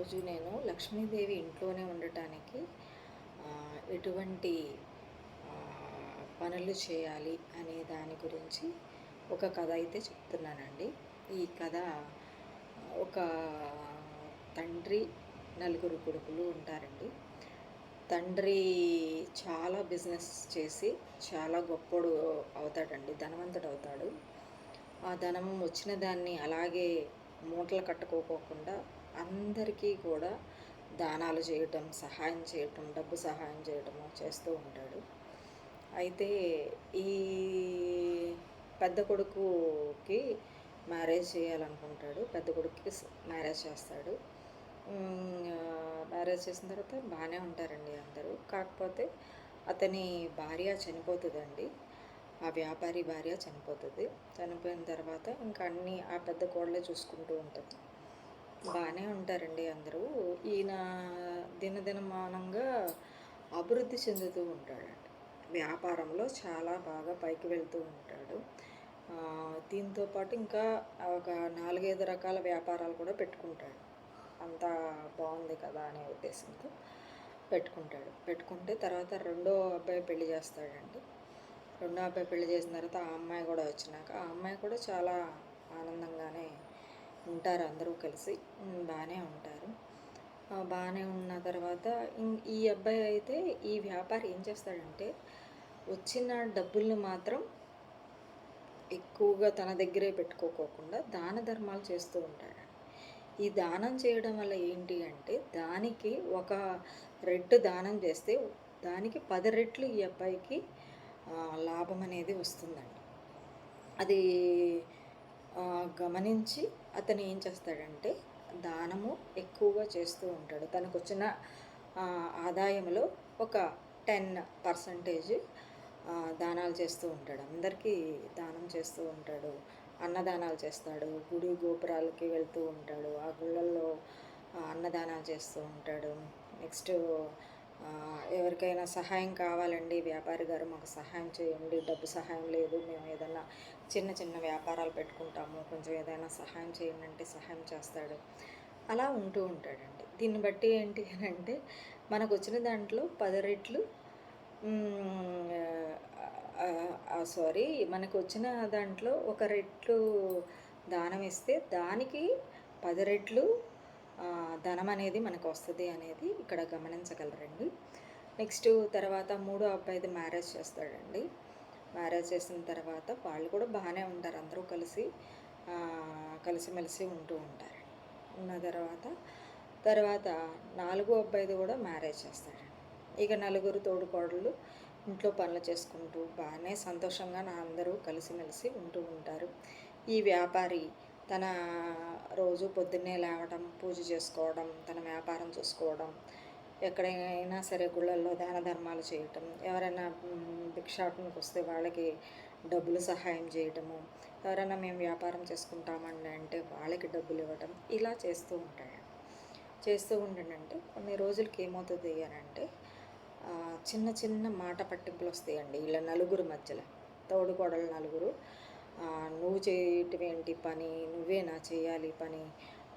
ఈరోజు నేను లక్ష్మీదేవి ఇంట్లోనే ఉండటానికి ఎటువంటి పనులు చేయాలి అనే దాని గురించి ఒక కథ అయితే చెప్తున్నానండి. ఈ కథ ఒక తండ్రి నలుగురు కొడుకులు ఉంటారండి. తండ్రి చాలా బిజినెస్ చేసి చాలా గొప్పడు అవుతాడండి ధనవంతుడు అవుతాడు. ఆ ధనం వచ్చిన దాన్ని అలాగే మూటలు కట్టుకోకుండా అందరికీ కూడా దానాలు చేయటం సహాయం చేయటం డబ్బు సహాయం చేయటము చేస్తూ ఉంటాడు. అయితే ఈ పెద్ద కొడుకుకి మ్యారేజ్ చేయాలనుకుంటాడు. పెద్ద కొడుకుకి మ్యారేజ్ చేస్తాడు. మ్యారేజ్ చేసిన తర్వాత బాగానే ఉంటారండి అందరూ. కాకపోతే అతని భార్య చనిపోతుందండి. ఆ వ్యాపారి భార్య చనిపోతుంది. చనిపోయిన తర్వాత ఇంకా అన్నీ ఆ పెద్ద కోడలే చూసుకుంటూ ఉంటుంది. బాగానే ఉంటారండి అందరూ. ఈయన దినదినమానంగా అభివృద్ధి చెందుతూ ఉంటాడండి. వ్యాపారంలో చాలా బాగా పైకి వెళ్తూ ఉంటాడు. దీంతో పాటు ఇంకా ఒక నాలుగైదు రకాల వ్యాపారాలు కూడా పెట్టుకుంటాడు. అంత బాగుంది కదా అనే ఉద్దేశంతో పెట్టుకుంటాడు. పెట్టుకుంటే తర్వాత రెండో అబ్బాయి పెళ్ళి చేస్తాడండి. రెండో అబ్బాయి పెళ్ళి చేసిన తర్వాత ఆ అమ్మాయి కూడా వచ్చినాక ఆ అమ్మాయి కూడా చాలా ఆనందంగానే ఉంటారు అందరూ కలిసి. బాగానే ఉంటారు. బాగానే ఉన్న తర్వాత ఈ అబ్బాయి అయితే ఈ వ్యాపారి ఏం చేస్తాడంటే వచ్చిన డబ్బుల్ని మాత్రం ఎక్కువగా తన దగ్గరే పెట్టుకోకోకుండా దాన ధర్మాలు చేస్తూ ఉంటాడు. ఈ దానం చేయడం వల్ల ఏంటి అంటే దానికి ఒక రెట్టు దానం చేస్తే దానికి పది రెట్లు ఈ అబ్బాయికి లాభం అనేది వస్తుందండి. అది గమనించి అతను ఏం చేస్తాడంటే దానము ఎక్కువగా చేస్తూ ఉంటాడు. తనకు వచ్చిన ఆదాయంలో ఒక టెన్ పర్సంటేజ్ దానాలు చేస్తూ ఉంటాడు. అందరికీ దానం చేస్తూ ఉంటాడు. అన్నదానాలు చేస్తాడు. గుడి గోపురాలకి వెళ్తూ ఉంటాడు. ఆ గుళ్ళల్లో అన్నదానాలు చేస్తూ ఉంటాడు. నెక్స్ట్ ఎవరికైనా సహాయం కావాలండి వ్యాపారి గారు మాకు సహాయం చేయండి డబ్బు సహాయం లేదు మేము ఏదైనా చిన్న చిన్న వ్యాపారాలు పెట్టుకుంటాము కొంచెం ఏదైనా సహాయం చేయండి అంటే సహాయం చేస్తాడు. అలా ఉంటూ ఉంటాడండి. దీన్ని బట్టి ఏంటి అని అంటే మనకు వచ్చిన దాంట్లో పది రెట్లు సారీ మనకు వచ్చిన దాంట్లో ఒక రెట్లు దానం ఇస్తే దానికి పది రెట్లు ధనం అనేది మనకు వస్తుంది అనేది ఇక్కడ గమనించగలరండి. నెక్స్ట్ తర్వాత మూడో అబ్బాయిది మ్యారేజ్ చేస్తాడండి. మ్యారేజ్ చేసిన తర్వాత వాళ్ళు కూడా బాగానే ఉంటారు అందరూ కలిసి కలిసిమెలిసి ఉంటూ ఉంటారు. ఉన్న తర్వాత తర్వాత నాలుగో అబ్బాయిది కూడా మ్యారేజ్ చేస్తాడండి ఇక నలుగురు తోడుకోడళ్ళు ఇంట్లో పనులు చేసుకుంటూ బాగానే సంతోషంగా నా అందరూ కలిసిమెలిసి ఉంటూ ఉంటారు. ఈ వ్యాపారి తన రోజు పొద్దున్నే లేవడం పూజ చేసుకోవడం తన వ్యాపారం చూసుకోవడం ఎక్కడైనా సరే గుళ్ళల్లో దాన ధర్మాలు చేయటం ఎవరైనా మ్, భిక్షాటనకు వస్తే వాళ్ళకి డబ్బులు సహాయం చేయటము ఎవరైనా మేము వ్యాపారం చేసుకుంటామండి అంటే వాళ్ళకి డబ్బులు ఇవ్వటం ఇలా చేస్తూ ఉంటాడు చేస్తూ ఉండండి కొన్ని రోజులకి ఏమవుతుంది అని అంటే చిన్న చిన్న మాట పట్టింపులు వస్తాయండి. ఇలా నలుగురు మధ్యలో తోడుకోడలు నలుగురు నువ్వు చేయటం ఏంటి పని నువ్వేనా చేయాలి పని.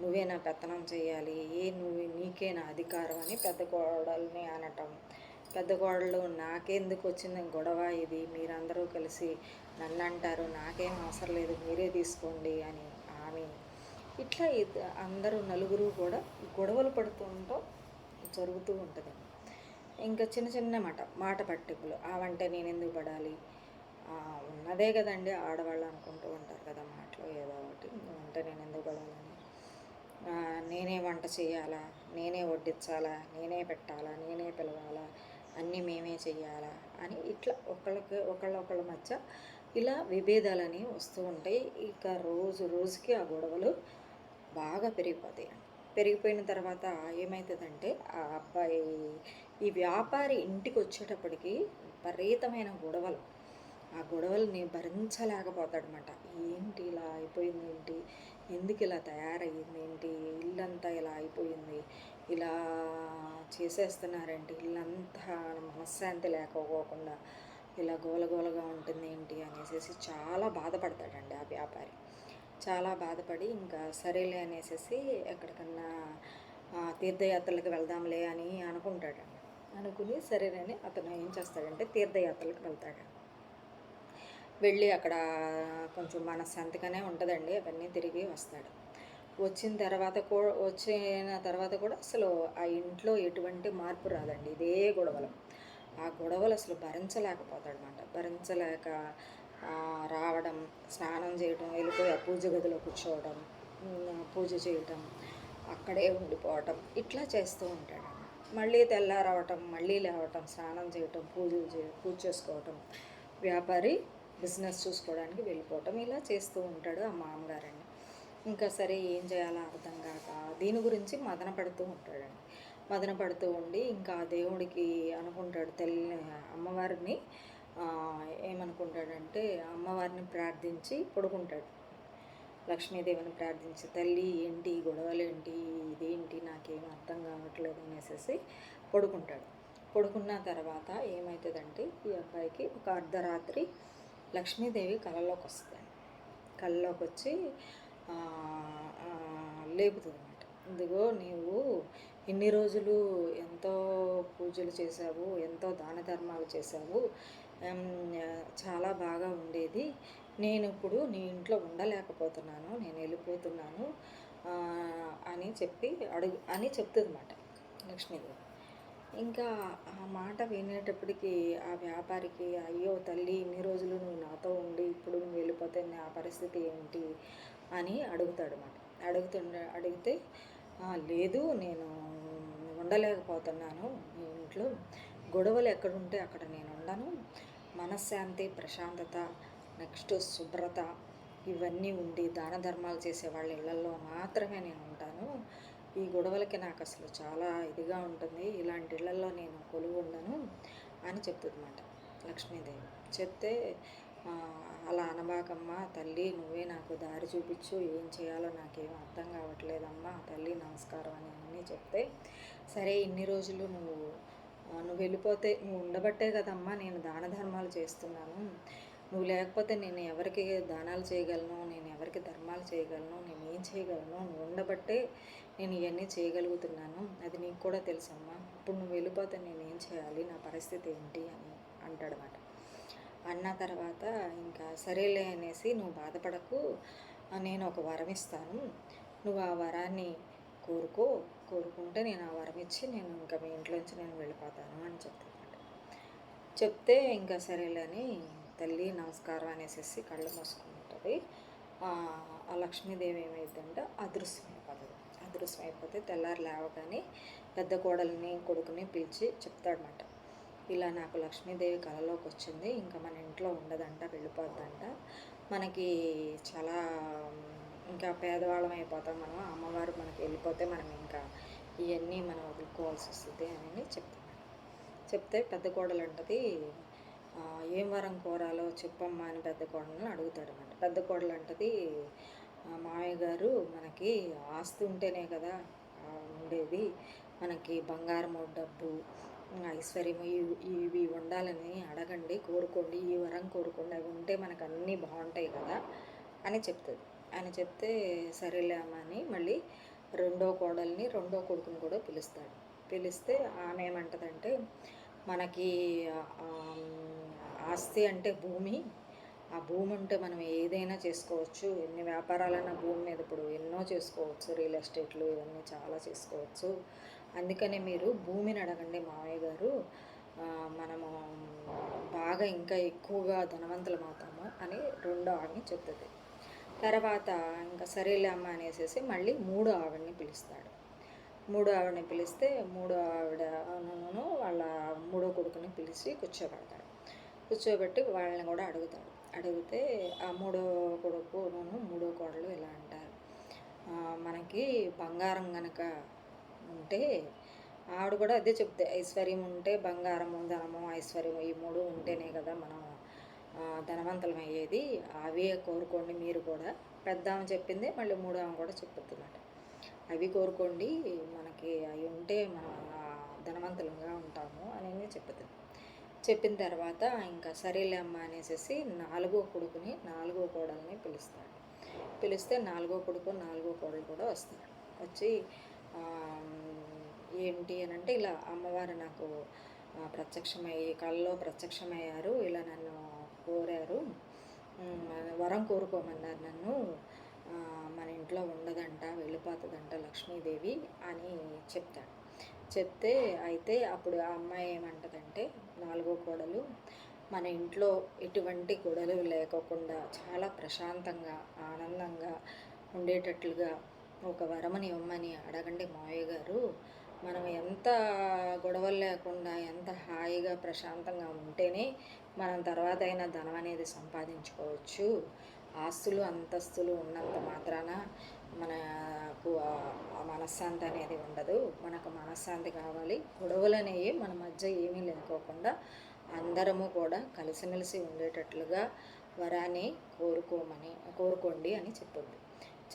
నువ్వేనా పెత్తనం చేయాలి. ఏ నువ్వు నీకేనా అధికారం అని పెద్ద కోడల్ని అనటం. పెద్ద కోడలు నాకెందుకు వచ్చిన గొడవ ఇది? మీరందరూ కలిసి నన్ను అంటారు నాకేం అవసరం లేదు మీరే తీసుకోండి అని ఆమె. ఇట్లా అందరూ నలుగురు కూడా గొడవలు పడుతూ ఉంటూ జరుగుతూ ఉంటుంది. ఇంకా చిన్న చిన్న మాట మాట పట్టింపులు. ఆవంటే నేను ఎందుకు పడాలి? ఉన్నదే కదండి ఆడవాళ్ళు అనుకుంటూ ఉంటారు కదా మాటలో ఏదో ఒకటి. వంట నేను ఎందుకు పడాలని నేనే వంట చేయాలా? నేనే వడ్డించాలా? నేనే పెట్టాలా? నేనే పిలవాలా? అన్నీ మేమే చేయాలా అని ఇట్లా ఒకళ్ళకి ఒకళ్ళొకళ్ళ మధ్య ఇలా విభేదాలని వస్తూ ఉంటాయి. ఇక రోజు రోజుకి ఆ గొడవలు బాగా పెరిగిపోతాయి. పెరిగిపోయిన తర్వాత ఏమవుతుందంటే ఆ అబ్బాయి ఈ వ్యాపారి ఇంటికి వచ్చేటప్పటికి విపరీతమైన గొడవలు. ఆ గొడవల్ని భరించలేకపోతాడనమాట ఏంటి ఇలా అయిపోయింది ఏంటి? ఎందుకు ఇలా తయారయ్యింది ఏంటి? ఇల్లంతా ఇలా అయిపోయింది. ఇలా చేసేస్తున్నారంటే? ఇల్లంతా మనశ్శాంతి లేకపోకుండా ఇలా గోలగోలగా ఉంటుంది ఏంటి? అనేసి చాలా బాధపడతాడండి ఆ వ్యాపారి. చాలా బాధపడి ఇంకా సరేలే అనేసి ఎక్కడికన్నా తీర్థయాత్రలకు వెళ్దాంలే అని అనుకుంటాడు అనుకుని సరేనని అతను ఏం చేస్తాడంటే తీర్థయాత్రలకు వెళ్తాడు. వెళ్ళి అక్కడ కొంచెం మనశ్శాంతిగానే ఉంటుందండి అవన్నీ తిరిగి వస్తాడు. వచ్చిన తర్వాత కూడా వచ్చిన తర్వాత కూడా అసలు ఆ ఇంట్లో ఎటువంటి మార్పు రాదండి ఇదే గొడవలు. ఆ గొడవలు అసలు భరించలేకపోతాడనమాట భరించలేక రావడం స్నానం చేయడం వెళ్ళిపోయి ఆ పూజ గదిలో కూర్చోవడం పూజ చేయటం అక్కడే ఉండిపోవటం ఇట్లా చేస్తూ ఉంటాడు మళ్ళీ తెల్లారవటం మళ్ళీ లేవటం స్నానం చేయటం పూజలు చే పూజ చేసుకోవటం వ్యాపారి బిజినెస్ చూసుకోవడానికి వెళ్ళిపోవటం. ఇలా చేస్తూ ఉంటాడు ఆ మామగారండి. ఇంకా సరే ఏం చేయాలో అర్థం కాక దీని గురించి మదన పడుతూ ఉంటాడండి. మదన పడుతూ ఉండి ఇంకా దేవుడికి అనుకుంటాడు తల్లి అమ్మవారిని ఏమనుకుంటాడంటే అమ్మవారిని ప్రార్థించి పడుకుంటాడు. లక్ష్మీదేవిని ప్రార్థించి తల్లి ఏంటి గొడవలు ఏంటి? ఇదేంటి? నాకేం అర్థం కావట్లేదు అనేసి పడుకుంటాడు. పడుకున్న తర్వాత ఏమవుతుందంటే ఈ అబ్బాయికి ఒక అర్ధరాత్రి లక్ష్మీదేవి కళ్ళలోకి వస్తుంది కళ్ళలోకి వచ్చి లేపుతుంది అనమాట ఇదిగో నీవు ఇన్ని రోజులు ఎంతో పూజలు చేశావు ఎంతో దాన ధర్మాలు చేశావు చాలా బాగా ఉండేది. నేను ఇప్పుడు నీ ఇంట్లో ఉండలేకపోతున్నాను నేను వెళ్ళిపోతున్నాను అని చెప్పి అడుగు అని చెప్తుంది అనమాట లక్ష్మీదేవి. ఇంకా ఆ మాట వినేటప్పటికి ఆ వ్యాపారికి అయ్యో తల్లి ఇన్ని రోజులు నువ్వు నువ్వు పరిస్థితి ఏంటి అని అడుగుతాడు అనమాట అడుగుతుండ అడిగితే లేదు నేను ఉండలేకపోతున్నాను. మీ ఇంట్లో గొడవలు ఎక్కడుంటే అక్కడ నేను ఉండను. మనశ్శాంతి ప్రశాంతత నెక్స్ట్ శుభ్రత ఇవన్నీ ఉండి దాన ధర్మాలు చేసే వాళ్ళ ఇళ్ళలో మాత్రమే నేను ఉంటాను. ఈ గొడవలకి నాకు అసలు చాలా ఇదిగా ఉంటుంది. ఇలాంటి ఇళ్ళలో నేను కొలువు ఉండను అని చెప్తుందన్నమాట లక్ష్మీదేవి. చెప్తే అలా అనబాకమ్మా తల్లి నువ్వే నాకు దారి చూపించు ఏం చేయాలో నాకేం అర్థం కావట్లేదమ్మా తల్లి నమస్కారం అని అన్నీ చెప్తే సరే ఇన్ని రోజులు నువ్వు నువ్వు వెళ్ళిపోతే నువ్వు ఉండబట్టే కదమ్మా నేను దాన ధర్మాలు చేస్తున్నాను. నువ్వు లేకపోతే నేను ఎవరికి దానాలు చేయగలను నేను ఎవరికి ధర్మాలు చేయగలను నేను ఏం చేయగలను నువ్వు ఉండబట్టే నేను ఇవన్నీ చేయగలుగుతున్నాను. అది నీకు కూడా తెలుసమ్మా. ఇప్పుడు నువ్వు వెళ్ళిపోతే నేను ఏం చేయాలి నా పరిస్థితి ఏంటి అని అంటాడనమాట అన్న తర్వాత ఇంకా సరేలే అనేసి నువ్వు బాధపడకు నేను ఒక వరం ఇస్తాను. నువ్వు ఆ వరాన్ని కోరుకో కోరుకుంటే నేను ఆ వరం ఇచ్చి నేను ఇంకా మీ ఇంట్లోంచి నేను వెళ్ళిపోతాను అని చెప్తాను చెప్తే ఇంకా సరేలే అని తల్లి నమస్కారం అనేసి కళ్ళు మూసుకుంటుంది. ఆ ఆ లక్ష్మీదేవి ఏమైందంటే అదృశ్యమైపోతుంది. అదృశ్యమైపోతే తెల్లారి లేవగానే పెద్ద కోడల్ని కొడుకుని పిలిచి చెప్తాడనమాట ఇలా నాకు లక్ష్మీదేవి కళలోకి వచ్చింది ఇంకా మన ఇంట్లో ఉండదంట వెళ్ళిపోద్దంట. మనకి చాలా ఇంకా పేదవాళ్ళం అయిపోతాం మనం. అమ్మవారు మనకి వెళ్ళిపోతే మనం ఇంకా ఇవన్నీ మనం వదులుకోవాల్సి వస్తుంది అని చెప్తాను చెప్తే పెద్ద కోడలు అంటది ఏం వరం కోరాలో చెప్పమ్మా అని పెద్ద కోడలను అడుగుతాడు అనమాట పెద్ద కోడలు అంటది "ఆ, మామయ్య గారు మనకి ఆస్తి ఉంటేనే కదా ఉండేది. మనకి బంగారము డబ్బు ఐశ్వర్యము ఇవి ఇవి ఉండాలని అడగండి కోరుకోండి ఈ వరం కోరుకోండి అవి ఉంటే మనకు అన్నీ బాగుంటాయి కదా అని చెప్తుంది. అని చెప్తే సరేలే అని మళ్ళీ రెండో కోడల్ని రెండో కొడుకుని కూడా పిలుస్తాడు. పిలిస్తే ఆమె ఏమంటదంటే మనకి ఆస్తి అంటే భూమి ఆ భూమి ఉంటే మనం ఏదైనా చేసుకోవచ్చు. ఎన్ని వ్యాపారాలైనా భూమి మీద ఇప్పుడు ఎన్నో చేసుకోవచ్చు రియల్ ఎస్టేట్లు ఇవన్నీ చాలా చేసుకోవచ్చు. అందుకనే మీరు భూమిని అడగండి మామయ్య గారు. మనము బాగా ఇంకా ఎక్కువగా ధనవంతులం అవుతాము అని రెండో ఆవిడని చెప్తుంది. తర్వాత ఇంకా సరేలే అమ్మ అనేసి మళ్ళీ మూడో ఆవిడని పిలుస్తాడు. మూడో ఆవిడని పిలిస్తే మూడో ఆవిడ వాళ్ళ మూడో కొడుకుని పిలిచి కూర్చోబెడతాడు. కూర్చోబెట్టి వాళ్ళని కూడా అడుగుతాడు. అడిగితే ఆ మూడో కొడుకు మూడో కోడలు ఇలా అంటారు? మనకి బంగారం కనుక ఉంటే ఆవిడ కూడా అదే చెప్తే ఐశ్వర్యం ఉంటే బంగారము ధనము ఐశ్వర్యము ఈ మూడు ఉంటేనే కదా మనం ధనవంతులం అయ్యేది అవే కోరుకోండి మీరు కూడా. పెద్ద ఆమె చెప్పింది మళ్ళీ మూడో ఆమె కూడా చెప్పుతున్నమాట అవి కోరుకోండి మనకి అవి ఉంటే మనం ధనవంతులంగా ఉంటాము అని చెప్తుంది చెప్పిన తర్వాత ఇంకా సరేలే అమ్మ అనేసి నాలుగో కొడుకుని నాలుగో కోడల్ని పిలుస్తాడు పిలిస్తే నాలుగో కొడుకు నాలుగో కోడలు కూడా వస్తారు. వచ్చి ఏంటి అని అంటే ఇలా అమ్మవారు నాకు ప్రత్యక్షమై ప్రత్యక్షమయ్యి కళ్ళలో ప్రత్యక్షమయ్యారు. ఇలా నన్ను కోరారు. వరం కోరుకోమన్నారు నన్ను. మన ఇంట్లో ఉండదంట వెళ్ళిపోతుందంట లక్ష్మీదేవి అని చెప్తాడు. చెప్తే అయితే అప్పుడు ఆ అమ్మాయి ఏమంటదంటే నాలుగో కోడలు మన ఇంట్లో ఎటువంటి గొడవలు లేకోకుండా చాలా ప్రశాంతంగా ఆనందంగా ఉండేటట్లుగా ఒక వరమని ఇవ్వమని అడగండి మావయ్య గారు. మనం ఎంత గొడవలు లేకుండా ఎంత హాయిగా ప్రశాంతంగా ఉంటేనే మనం తర్వాత అయినా ధనం అనేది సంపాదించుకోవచ్చు. ఆస్తులు అంతస్తులు ఉన్నంత మాత్రాన మనకు మనశ్శాంతి అనేది ఉండదు. మనకు మనశ్శాంతి కావాలి. గొడవలు అనేవి మన మధ్య ఏమీ లేకోకుండా అందరము కూడా కలిసిమెలిసి ఉండేటట్లుగా వరాన్ని కోరుకోమని కోరుకోండి అని చెప్పింది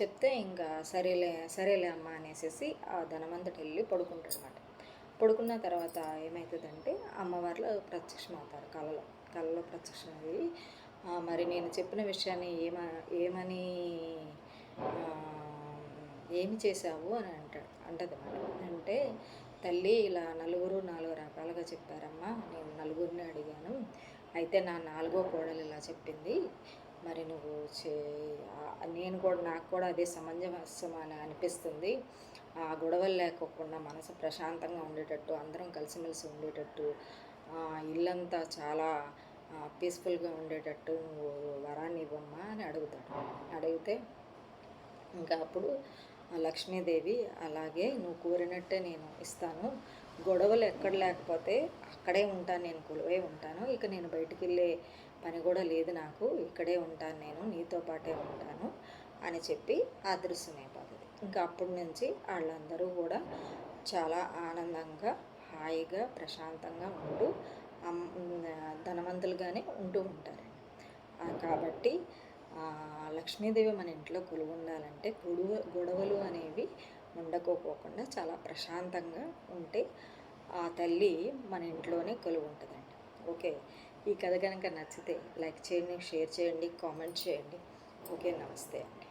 చెప్తే ఇంకా సరేలే సరేలే అమ్మ అనేసి ఆ ధనమంతటి వెళ్ళి పడుకుంటాడనమాట పడుకున్న తర్వాత ఏమవుతుందంటే అమ్మవార్లు ప్రత్యక్షమవుతారు కళలో కళలో ప్రత్యక్షమయ్యి అయ్యి మరి నేను చెప్పిన విషయాన్ని ఏమ ఏమని ఏమి చేశావు? అని అంటాడు. అంటదన్నమాట. అంటే తల్లి ఇలా నలుగురు నాలుగు రకాలుగా చెప్పారమ్మా. నేను నలుగురిని అడిగాను. అయితే నా నాలుగో కోడలు ఇలా చెప్పింది. మరి నువ్వు చే నేను కూడా నాకు కూడా అదే సమంజసం అని అనిపిస్తుంది. ఆ గొడవలు లేకోకుండా మనసు ప్రశాంతంగా ఉండేటట్టు అందరం కలిసిమెలిసి ఉండేటట్టు ఇల్లంతా చాలా పీస్ఫుల్గా ఉండేటట్టు నువ్వు వరాన్ని ఇవ్వమ్మా అని అడుగుతాడు అడిగితే ఇంకా అప్పుడు లక్ష్మీదేవి అలాగే నువ్వు కోరినట్టే నేను ఇస్తాను. గొడవలు ఎక్కడ లేకపోతే అక్కడే ఉంటాను నేను కొలువై ఉంటాను. ఇక నేను బయటికి వెళ్ళే పని కూడా లేదు నాకు. ఇక్కడే ఉంటాను నేను నీతో పాటే ఉంటాను అని చెప్పి అదృశ్యమైపోతుంది ఇంకా అప్పటి నుంచి వాళ్ళందరూ కూడా చాలా ఆనందంగా హాయిగా ప్రశాంతంగా ఉంటూ ధనవంతులుగానే ఉంటూ ఉంటారండి కాబట్టి లక్ష్మీదేవి మన ఇంట్లో కొలువు ఉండాలంటే గొడవ గొడవలు అనేవి ఉండకపోకుండా చాలా ప్రశాంతంగా ఉంటే ఆ తల్లి మన ఇంట్లోనే కొలువు ఉంటుందండి ఓకే? ఈ కథ కనుక నచ్చితే లైక్ చేయండి షేర్ చేయండి కామెంట్ చేయండి. ఓకే నమస్తే అండి.